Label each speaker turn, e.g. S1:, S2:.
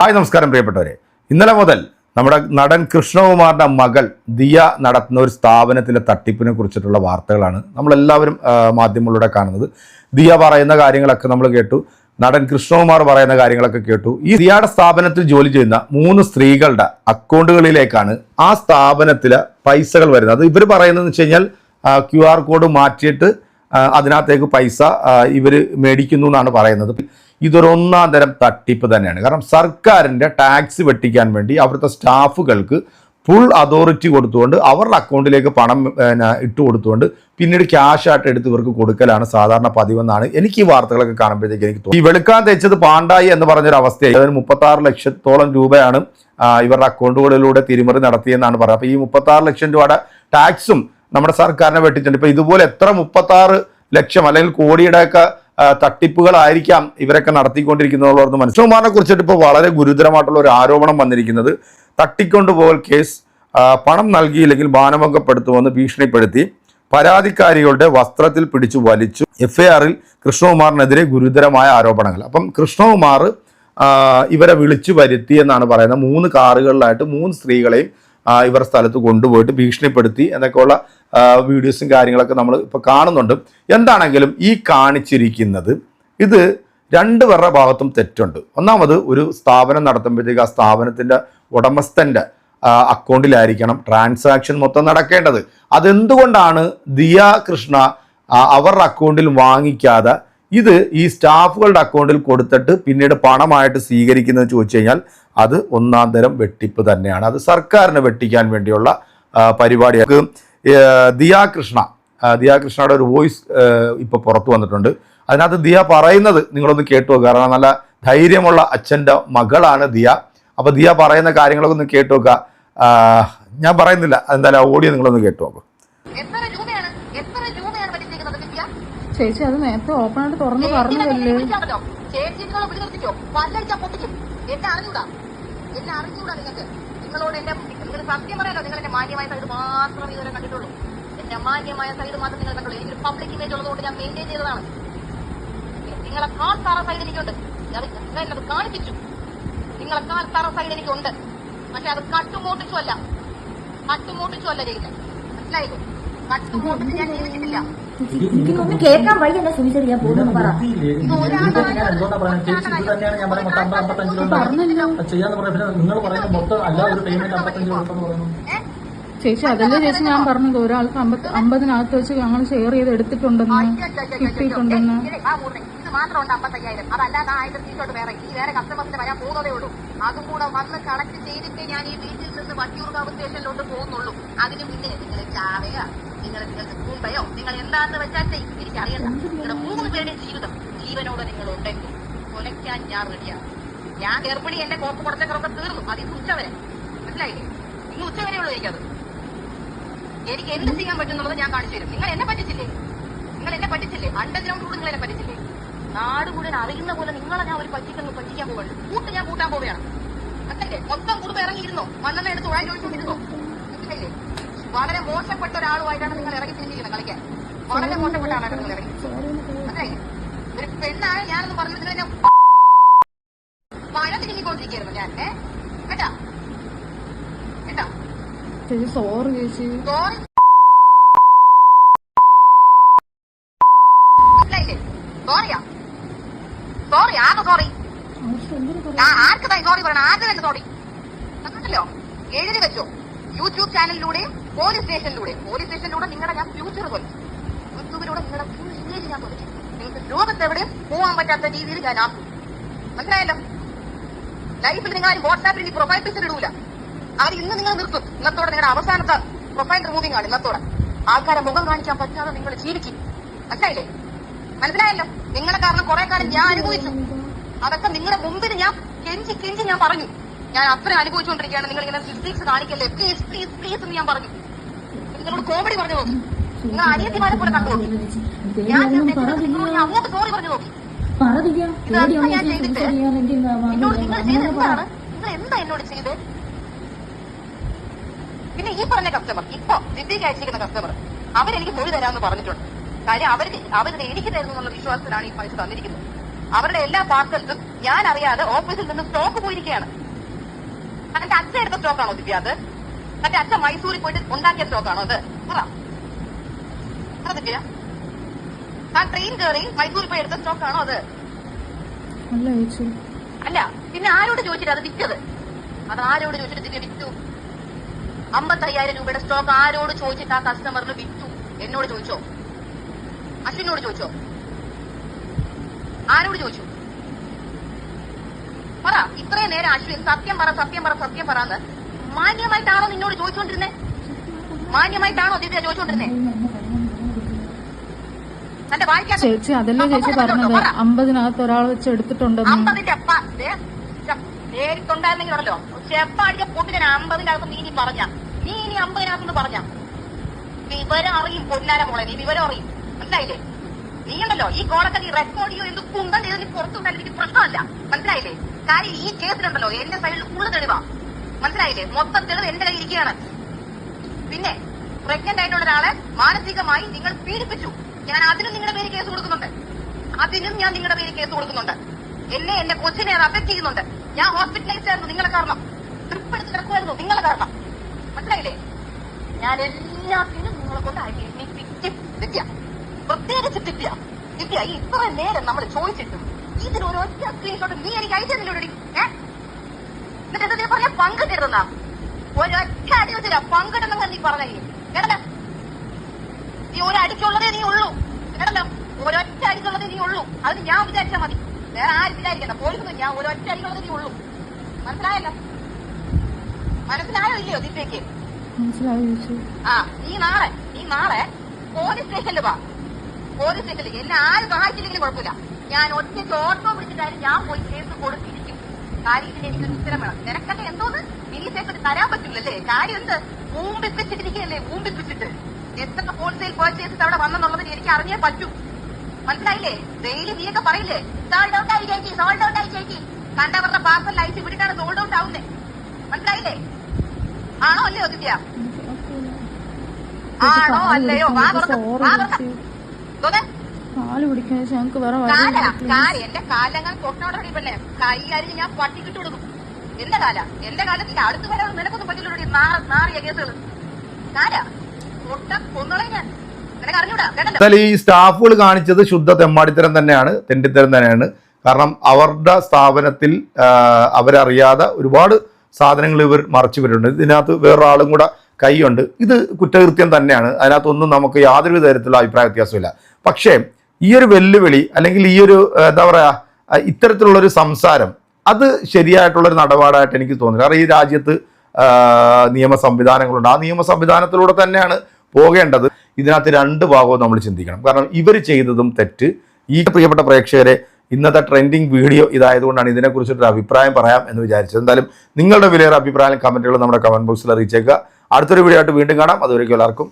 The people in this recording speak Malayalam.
S1: ഹായ് നമസ്കാരം പ്രിയപ്പെട്ടവരെ. ഇന്നലെ മുതൽ നമ്മുടെ നടൻ കൃഷ്ണകുമാറിന്റെ മകൾ ദിയ നടത്തുന്ന ഒരു സ്ഥാപനത്തിലെ തട്ടിപ്പിനെ കുറിച്ചിട്ടുള്ള വാർത്തകളാണ് നമ്മളെല്ലാവരും മാധ്യമങ്ങളിലൂടെ കാണുന്നത്. ദിയ പറയുന്ന കാര്യങ്ങളൊക്കെ നമ്മൾ കേട്ടു. നടൻ കൃഷ്ണകുമാർ പറയുന്ന കാര്യങ്ങളൊക്കെ കേട്ടു. ഈ ദിയയുടെ സ്ഥാപനത്തിൽ ജോലി ചെയ്യുന്ന മൂന്ന് സ്ത്രീകളുടെ അക്കൗണ്ടുകളിലേക്കാണ് ആ സ്ഥാപനത്തിലെ പൈസകൾ വരുന്നത്. അത് ഇവർ പറയുന്നതെന്ന് വെച്ച് കഴിഞ്ഞാൽ ക്യു ആർ കോഡ് മാറ്റിയിട്ട് അതിനകത്തേക്ക് പൈസ ഇവർ മേടിക്കുന്നു എന്നാണ് പറയുന്നത്. ഇതൊരു ഒന്നാം തരം തട്ടിപ്പ് തന്നെയാണ്. കാരണം സർക്കാരിന്റെ ടാക്സ് വെട്ടിക്കാൻ വേണ്ടി അവിടുത്തെ സ്റ്റാഫുകൾക്ക് ഫുൾ അതോറിറ്റി കൊടുത്തുകൊണ്ട് അവരുടെ അക്കൗണ്ടിലേക്ക് പണം ഇട്ട് കൊടുത്തുകൊണ്ട് പിന്നീട് ക്യാഷ് ആയിട്ട് എടുത്ത് ഇവർക്ക് കൊടുക്കലാണ് സാധാരണ പതിവെന്നാണ് എനിക്ക് ഈ വാർത്തകളൊക്കെ കാണുമ്പോഴത്തേക്ക് എനിക്ക് തോന്നുന്നത്. ഈ വെളുക്കാൻ തേച്ചത് പാണ്ടായി എന്ന് പറഞ്ഞൊരു അവസ്ഥയായി. അതിന് മുപ്പത്താറ് ലക്ഷത്തോളം രൂപയാണ് ഇവരുടെ അക്കൗണ്ടുകളിലൂടെ തിരിമറി നടത്തിയെന്നാണ് പറയുന്നത് അപ്പോൾ ഈ മുപ്പത്താറ് ലക്ഷം രൂപയുടെ ടാക്സും നമ്മുടെ സർക്കാരിനെ വെട്ടിച്ചിട്ടുണ്ട്. ഇപ്പോൾ ഇതുപോലെ എത്ര മുപ്പത്താറ് ലക്ഷം അല്ലെങ്കിൽ കോടിയുടെയൊക്കെ തട്ടിപ്പുകളായിരിക്കാം ഇവരൊക്കെ നടത്തിക്കൊണ്ടിരിക്കുന്നതെന്ന് മനസ്സിലാമാറിനെ കുറിച്ചിട്ട് ഇപ്പോൾ വളരെ ഗുരുതരമായിട്ടുള്ള ഒരു ആരോപണം വന്നിരിക്കുന്നത്. തട്ടിക്കൊണ്ടുപോകൽ കേസ് പണം നൽകിയില്ലെങ്കിൽ മാനഭംഗപ്പെടുത്തുമെന്ന് ഭീഷണിപ്പെടുത്തി. പരാതിക്കാരികളുടെ വസ്ത്രത്തിൽ പിടിച്ചു വലിച്ചു. എഫ് ഐ ആറിൽ കൃഷ്ണകുമാറിനെതിരെ ഗുരുതരമായ ആരോപണങ്ങൾ. അപ്പം കൃഷ്ണകുമാർ ഇവരെ വിളിച്ചു വരുത്തി എന്നാണ് പറയുന്നത്. മൂന്ന് കാറുകളിലായിട്ട് മൂന്ന് സ്ത്രീകളെയും ഇവരുടെ സ്ഥലത്ത് കൊണ്ടുപോയിട്ട് ഭീഷണിപ്പെടുത്തി എന്നൊക്കെയുള്ള വീഡിയോസും കാര്യങ്ങളൊക്കെ നമ്മൾ ഇപ്പോൾ കാണുന്നുണ്ട്. എന്താണെങ്കിലും ഈ കാണിച്ചിരിക്കുന്നത് ഇത് രണ്ട് പേരുടെ ഭാഗത്തും തെറ്റുണ്ട്. ഒന്നാമത് ഒരു സ്ഥാപനം നടത്തുമ്പോഴത്തേക്ക് ആ സ്ഥാപനത്തിന്റെ ഉടമസ്ഥന്റെ അക്കൗണ്ടിലായിരിക്കണം ട്രാൻസാക്ഷൻ മൊത്തം നടക്കേണ്ടത്. അതെന്തുകൊണ്ടാണ് ദിയ കൃഷ്ണ അവരുടെ അക്കൗണ്ടിൽ വാങ്ങിക്കാതെ ഇത് ഈ സ്റ്റാഫുകളുടെ അക്കൗണ്ടിൽ കൊടുത്തിട്ട് പിന്നീട് പണമായിട്ട് സ്വീകരിക്കുന്നത് ചോദിച്ചു കഴിഞ്ഞാൽ അത് ഒന്നാം തരം വെട്ടിപ്പ് തന്നെയാണ്. അത് സർക്കാരിനെ വെട്ടിക്കാൻ വേണ്ടിയുള്ള പരിപാടിയാണ്. ദിയ കൃഷ്ണ ദിയാ കൃഷ്ണയുടെ ഒരു വോയിസ് ഇപ്പോൾ പുറത്തു വന്നിട്ടുണ്ട്. അതിനകത്ത് ദിയ പറയുന്നത് നിങ്ങളൊന്ന് കേട്ടു നോക്കുക കാരണം നല്ല ധൈര്യമുള്ള അച്ഛന്റെ മകളാണ് ദിയ. അപ്പോൾ ദിയ പറയുന്ന കാര്യങ്ങളൊക്കെ ഒന്ന് കേട്ടു നോക്കുക ഞാൻ പറയുന്നില്ല. എന്തായാലും ആ ഓഡിയോ നിങ്ങളൊന്ന് കേട്ടു
S2: നോക്കും.
S3: ചേച്ചി അത് നേരത്തെ ഓപ്പൺ ആയിട്ട് തുറന്ന് പറഞ്ഞതല്ലേ?
S2: ചേച്ചി പൊട്ടിക്കും. എന്നെ എന്നെ അറിഞ്ഞൂടാ നിങ്ങൾക്ക് നിങ്ങളോട് എന്റെ നിങ്ങൾ സത്യം പറയാലോ നിങ്ങൾ എന്റെ മാന്യമായ സൈഡ് മാത്രം ഇതുവരെ കണ്ടിട്ടുള്ളൂ. എന്റെ മാന്യമായ സൈഡ് മാത്രം നിങ്ങൾ കണ്ടുള്ളൂ എനിക്കൊരു പബ്ലിക് ഇമേജ് ഉള്ളതുകൊണ്ട് ഞാൻ മെയിന്റെയിൻ ചെയ്തതാണ്. നിങ്ങളെ തറ സൈഡ് എനിക്കുണ്ട്. ഞാൻ അത് കാണിപ്പിച്ചു. നിങ്ങളെ തറ സൈഡ് എനിക്കുണ്ട്. പക്ഷെ അത് കട്ടുമോട്ടിച്ചു അല്ല കട്ടുമോട്ടിച്ചു അല്ല ചെയ്യില്ല മനസ്സിലായില്ലേ? ജീവിച്ചിട്ടില്ല
S4: ഒന്ന് കേൾക്കാൻ വയ്യല്ല സുനിശ്ചിത ഞാൻ പോകുന്നു പറ
S5: ചേച്ചി അല്ല
S3: അതല്ലേ ചേച്ചി ഞാൻ പറഞ്ഞത്? ഒരാൾക്ക് അമ്പത് അമ്പതിനകത്ത് വെച്ച് ഞങ്ങൾ ഷെയർ ചെയ്ത് എടുത്തിട്ടുണ്ടെന്ന് കിട്ടിയിട്ടുണ്ടെന്ന്.
S2: മാത്രമുണ്ട് അമ്പത്തയ്യായിരം അതല്ലാതെ ആയിരം ടീഷർട്ട് വേറെ ഈ വേറെ കസ്റ്റമേഴ്സിന് വരാൻ പോകുന്നതേ ഉള്ളൂ അതും കൂടെ വന്ന് കളക്ട് ചെയ്തിട്ടേ ഞാൻ ഈ വീട്ടിൽ നിന്ന് വട്ടിയൂർക്കാവ് സ്റ്റേഷനിലോട്ട് പോകുന്നുള്ളൂ അതിന് മുന്നേ നിങ്ങൾ ചാവയോ നിങ്ങൾ നിങ്ങൾക്ക് മുമ്പയോ നിങ്ങൾ എന്താന്ന് വെച്ചാൽ എനിക്ക് അറിയണം നിങ്ങളുടെ മൂന്ന് പേരുടെ ജീവിതം ജീവനോട് നിങ്ങൾ ഉണ്ടെങ്കിൽ കൊലയ്ക്കാൻ ഞാൻ റെഡിയാണ്. ഞാൻ ഗർഭിണി എന്റെ കോപ്പ് കുറച്ചൊക്കെ തീർന്നു. അത് ഇന്ന് ഉച്ചവരെ മനസ്സിലായില്ലേ? ഇന്ന് ഉച്ചവരെ ഉള്ളൂ എനിക്കത്. എനിക്ക് എന്ത് ചെയ്യാൻ പറ്റുന്നുള്ളത് ഞാൻ കാണിച്ചു തരും. നിങ്ങൾ എന്നെ പറ്റിച്ചില്ലേ? നിങ്ങൾ എന്നെ പറ്റിച്ചില്ലേ? അണ്ടർഗ്രൗണ്ട് കൂടെ നിങ്ങൾ എന്നെ പറ്റിച്ചില്ലേ? നാട് മുഴുവൻ അറിയുന്ന പോലെ നിങ്ങളെ ഞാൻ ഒരു പറ്റിക്കുന്നു പറ്റിക്കാൻ പോവുള്ളൂ കൂട്ട് ഞാൻ കൂട്ടാൻ പോവുകയാണ്. മനസ്സിലെ മൊത്തം കുടുംബം ഇറങ്ങിയിരുന്നോ? മണ്ണെണ്ണ എടുത്ത് ഉഴാൻ ചോദിച്ചോണ്ടിരുന്നോ മനസ്സിലായില്ലേ? വളരെ മോശപ്പെട്ട ഒരാളുമായിട്ടാണ് നിങ്ങൾ ഇറങ്ങി തിരിഞ്ഞിരിക്കുന്നത് കളിക്കാൻ. വളരെ മോശപ്പെട്ട ആളാണ് നിങ്ങൾ ഇറങ്ങി. മനസ്സിലായില്ലേ ഒരു പെണ്ണാണ് ഞാനെന്ന് പറഞ്ഞു നിങ്ങൾ ഞാൻ മഴ തിരിഞ്ഞിക്കൊണ്ടിരിക്കുകയായിരുന്നു ഞാൻ. കേട്ടാ? കേട്ടാ?
S3: സോറി ചേച്ചി.
S2: സോറി മനസ്സിലായില്ലേ? സോറിയാ സോറി ആകെ സോറി ആർക്കതായി സോറി പറയണം? തന്നെ സോറി കണ്ടല്ലോ എഴുതി വെച്ചോ യൂട്യൂബ് ചാനലിലൂടെയും പോലീസ് സ്റ്റേഷനിലൂടെ പോലീസ് സ്റ്റേഷനിലൂടെ നിങ്ങളുടെ ഞാൻ ഫ്യൂച്ചർ കൊല്ലും യൂട്യൂബിലൂടെ നിങ്ങളുടെ ഇമേജ് ഞാൻ കൊല്ലും നിങ്ങൾക്ക് ലോകത്ത് എവിടെയും പോകാൻ പറ്റാത്ത രീതിയിൽ ഞാൻ ആക്കും. മനസ്സിലായല്ലോ? ലൈഫിൽ നിങ്ങൾ ആരും വാട്സാപ്പിൽ ഇനി പ്രൊഫൈൽ പിക്ചർ ഇടൂല. അത് ഇന്ന് നിങ്ങൾ നിർത്തും. ഇന്നത്തോടെ നിങ്ങളുടെ അവസാനത്തെ പ്രൊഫൈൽ റിമൂവിംഗ് ആണ് ഇന്നത്തോടെ. ആൾക്കാരെ മുഖം കാണിക്കാൻ പറ്റാതെ നിങ്ങൾ ജീവിക്കും. മനസ്സിലായില്ലേ? മനസ്സിലായല്ലോ? നിങ്ങളെ കാരണം കുറെ കാലം ഞാൻ അനുഭവിച്ചു. അതൊക്കെ നിങ്ങളുടെ മുമ്പിൽ ഞാൻ കെഞ്ചി കെഞ്ചി ഞാൻ പറഞ്ഞു. ഞാൻ അത്ര അനുഭവിച്ചുകൊണ്ടിരിക്കുകയാണ്. നിങ്ങൾ ഇങ്ങനെ ഫിസിക്സ് കാണിക്കല്ലേ? പ്ലീസ് പ്ലീസ് പ്ലീസ് എന്ന് ഞാൻ പറഞ്ഞു. നിങ്ങളോട് കോമഡി പറഞ്ഞു നോക്കി. നിങ്ങൾ അനിയത്തിമാരെ പോലെ കണ്ടു നോക്കി. ഞാൻ. നിങ്ങളോട് അങ്ങോട്ട് സോറി പറഞ്ഞു നോക്കി.
S4: പറഞ്ഞില്ല
S2: ഇതൊക്കെ ഞാൻ ചെയ്തിട്ട്? എന്നോട് നിങ്ങൾ ചെയ്ത് എന്താണ്? നിങ്ങൾ എന്താ എന്നോട് ചെയ്ത് പിന്നെ ഈ പറഞ്ഞ കസ്റ്റമർ ഇപ്പൊ സിദ്ധിക്ക് അയച്ചിരിക്കുന്ന കസ്റ്റമർ അവരെനിക്ക് മൊഴി തരാമെന്ന് പറഞ്ഞിട്ടുണ്ട്. കാര്യം അവർക്ക് അവരിത് എനിക്ക് തരുന്നു എന്നുള്ള വിശ്വാസത്തിലാണ് ഈ പൈസ തന്നിരിക്കുന്നത്. അവരുടെ എല്ലാ പാർസൽസും ഞാൻ അറിയാതെ ഓഫീസിൽ നിന്ന് സ്റ്റോക്ക് പോയിരിക്കുകയാണ്. അതിന്റെ അച്ഛൻ എടുത്ത സ്റ്റോക്കാണോ ദിവ്യ അത്? മറ്റേ അച്ഛൻ മൈസൂരിൽ പോയിട്ട് ഉണ്ടാക്കിയ സ്റ്റോക്കാണോ അത്? പറ. ദിവ്യ. താൻ ട്രെയിൻ കയറി മൈസൂരിൽ പോയി എടുത്ത സ്റ്റോക്കാണോ അത്?
S3: അല്ല
S2: അല്ല പിന്നെ ആരോട് ചോദിച്ചിട്ട് അത് വിറ്റത്? അത് ആരോട് ചോദിച്ചിട്ട് ദിവ്യ വിറ്റു? അമ്പത്തയ്യായിരം രൂപയുടെ സ്റ്റോക്ക് ആരോട് ചോദിച്ചിട്ട് ആ കസ്റ്റമറിന് വിറ്റു? എന്നോട് ചോദിച്ചോ? അശ്വിനോട് ചോദിച്ചോ? ആരോട് ചോദിച്ചു? ഇത്രയും നേരം അശ്വിൻ സത്യം പറ സത്യം പറ സത്യം പറന്ന് മാന്യമായിട്ടാണോ നിന്നോട് ചോദിച്ചുകൊണ്ടിരുന്നേ മാന്യമായിട്ടാണോ ദിവ്യ ചോദിച്ചുകൊണ്ടിരുന്നേ
S3: ചേച്ചി അതല്ലേ ചേച്ചി പറഞ്ഞത്? അമ്പതിനകത്ത് ഒരാൾ വെച്ച് എടുത്തിട്ടുണ്ടെന്ന്.
S2: അമ്പതിന്റെ നേരിട്ടുണ്ടായിരുന്നെങ്കിൽ ഉണ്ടല്ലോ. ചെപ്പാടിയ പൊന്നിന് അമ്പതിന്റെ അകത്ത് നീ ഇനി പറഞ്ഞ. നീ ഇനി അമ്പതിനകത്ത് പറഞ്ഞ. വിവരം അറിയും പൊന്നാര മോളെ നീ വിവരം അറിയും. മനസ്സിലായില്ലേ? നീ ഉണ്ടല്ലോ ഈ കോളൊക്കെ നീ റെക്കോർഡ് ചെയ്യോ എന്ത് കുന്തം ചെയ്ത് നീ പുറത്തുണ്ടായാലും എനിക്ക് പ്രശ്നമല്ല. മനസ്സിലായില്ലേ? കാര്യം ഈ കേസിലുണ്ടല്ലോ. എന്റെ സൈഡിൽ കൂടുതൽ തെളിവാ. മനസ്സിലായില്ലേ? മൊത്തം തെളിവ് എന്റെ കയ്യിൽ ഇരിക്കുകയാണ്. പിന്നെ പ്രഗ്നന്റ് ആയിട്ടുള്ള ഒരാളെ മാനസികമായി നിങ്ങൾ പീഡിപ്പിച്ചു. ഞാൻ അതിനും നിങ്ങളുടെ പേര് കേസ് കൊടുക്കുന്നുണ്ട്. അതിനും ഞാൻ നിങ്ങളുടെ പേര് കേസ് കൊടുക്കുന്നുണ്ട്. എന്നെ എന്റെ കൊച്ചിനെ അഫക്ട് ചെയ്യുന്നുണ്ട്. ഞാൻ ഹോസ്പിറ്റലൈസ് ആയിരുന്നു. നിങ്ങളെ കാരണം. ട്രിപ്പ് എടുത്ത് കിടക്കുമായിരുന്നു നിങ്ങളെ കാരണം. മനസ്സിലായില്ലേ? ഞാൻ എല്ലാത്തിനും നിങ്ങളെ കൊണ്ട് അയക്കി ദിവ്യ പ്രത്യേകിച്ച് ദിവ്യ. ദിവ്യ ഈ ഇത്ര നേരം നമ്മൾ ചോദിച്ചിട്ടും. ഇതിന് ഒരു ഒറ്റ സ്ക്രീൻഷോട്ട് നീ എനിക്ക് അയച്ചിരുന്നില്ലോടി ഏ? എന്നിട്ട് എന്താ പറഞ്ഞ? പങ്കിട്ടിരുന്ന ഒരൊറ്റ അടി വെച്ചില്ല പങ്കിടുന്ന നീ പറഞ്ഞേ. കേട്ടല്ല? നീ ഒരടിക്കുള്ളതേ നീ ഉള്ളൂ. കേട്ടല്ലോ? ഒരൊറ്റ അടിക്കുള്ളതേ നീ ഉള്ളൂ. അത് ഞാൻ വിചാരിച്ചാൽ മതി. വേറെ ആരും വിചാരിക്കണ്ട. പോലീസ് ഞാൻ ഒരൊറ്റ അടിക്കുള്ളതേ നീ ഉള്ളൂ. മനസ്സിലായല്ലോ? മനസ്സിലായോ ഇല്ലയോ ദീപയ്ക്ക്
S3: മനസ്സിലായോ
S2: ആ നീ നാളെ നീ നാളെ പോലീസ് സ്റ്റേഷനിൽ വാ. പോലീസ് സ്റ്റേഷനിൽ എന്നെ ആര് സഹായിച്ചില്ലെങ്കിലും കുഴപ്പമില്ല. ഞാൻ ഒറ്റയ്ക്ക് ഓട്ടോ പിടിച്ചിട്ടായാലും ഞാൻ പോയി കേസ് കൊടുത്തിരിക്കും കാര്യം ഇതിന് എനിക്കൊരു ഉത്തരം വേണം. നിനക്കല്ലേ എന്തോന്ന്? മിനി സേഫിന് തരാൻ പറ്റില്ലല്ലേ? കാര്യം എന്ത്? ഊമ്പിപ്പിച്ചിട്ടിരിക്കുകയല്ലേ ഊമ്പിപ്പിച്ചിട്ട് എത്ര ഹോൾസെയിൽ പർച്ചേസസ് അവിടെ വന്നെന്നുള്ളതിന് എനിക്ക് അറിഞ്ഞേ പറ്റൂ. മനസ്സിലായില്ലേ? ഡെയിലി നീയൊക്കെ പറയില്ലേ? സോൾഡ് ഔട്ട് ആയി ചേച്ചി സോൾഡ് ഔട്ട് ആയി ചേച്ചി. കണ്ടവരുടെ പാർസൽ അയച്ച് വിട്ടിട്ടാണ് സോൾഡ് ഔട്ട് ആവുന്നേ. മനസ്സിലായില്ലേ? ആണോ അല്ലയോ ദിവ്യ? ആണോ അല്ലയോ? വാ തുറക്ക്. വാ തുറക്ക്.
S3: കാൽ പിടിക്കാൻ ചേച്ചി ഞങ്ങൾക്ക് വേറെ
S2: എന്റെ കാലങ്ങൾ തൊട്ടോടെ പെണ്ണെ. കൈ അരിഞ്ഞ് ഞാൻ പട്ടിക്കിട്ട് കൊടുക്കും. എന്റെ കാല? എന്റെ കാലത്തിന്റെ അടുത്ത് വരാൻ നിനക്കൊന്നും പറ്റില്ല നാറിയ കേസുകൾ കാരാ പൊട്ട കൊന്നളെ ഞാൻ.
S1: എന്നാൽ ഈ സ്റ്റാഫുകൾ കാണിച്ചത് ശുദ്ധ തെമ്മാടിത്തരം തന്നെയാണ് തെണ്ടിത്തരം തന്നെയാണ്. കാരണം അവരുടെ സ്ഥാപനത്തിൽ അവരറിയാതെ ഒരുപാട് സാധനങ്ങൾ ഇവർ മറച്ചു വരുന്നുണ്ട് ഇതിനകത്ത് വേറൊരാളും കൂടെ കൈയുണ്ട്. ഇത് കുറ്റകൃത്യം തന്നെയാണ്. അതിനകത്തൊന്നും നമുക്ക് യാതൊരു തരത്തിലുള്ള അഭിപ്രായ വ്യത്യാസമില്ല പക്ഷേ ഈ ഒരു വെല്ലുവിളി അല്ലെങ്കിൽ ഈ ഒരു എന്താ പറയുക ഇത്തരത്തിലുള്ളൊരു സംസാരം അത് ശരിയായിട്ടുള്ളൊരു നടപാടായിട്ട് എനിക്ക് തോന്നുന്നു കാരണം ഈ രാജ്യത്ത് നിയമ സംവിധാനങ്ങളുണ്ട്. ആ നിയമ സംവിധാനത്തിലൂടെ തന്നെയാണ് പോകേണ്ടത്. ഇതിനകത്ത് രണ്ട് ഭാഗവും നമ്മൾ ചിന്തിക്കണം. കാരണം ഇവർ ചെയ്തതും തെറ്റ്. ഈ പ്രിയപ്പെട്ട പ്രേക്ഷകരെ ഇന്നത്തെ ട്രെൻഡിങ് വീഡിയോ ഇതായതുകൊണ്ടാണ് ഇതിനെക്കുറിച്ചൊരു അഭിപ്രായം പറയാം എന്ന് വിചാരിച്ചത്. എന്തായാലും നിങ്ങളുടെ വിലയേറെ അഭിപ്രായം കമന്റുകൾ നമ്മുടെ കമന്റ് ബോക്സിൽ അറിയിച്ചേക്കുക. അടുത്തൊരു വീഡിയോ ആയിട്ട് വീണ്ടും കാണാം. അതുവരെയ്ക്കും എല്ലാവർക്കും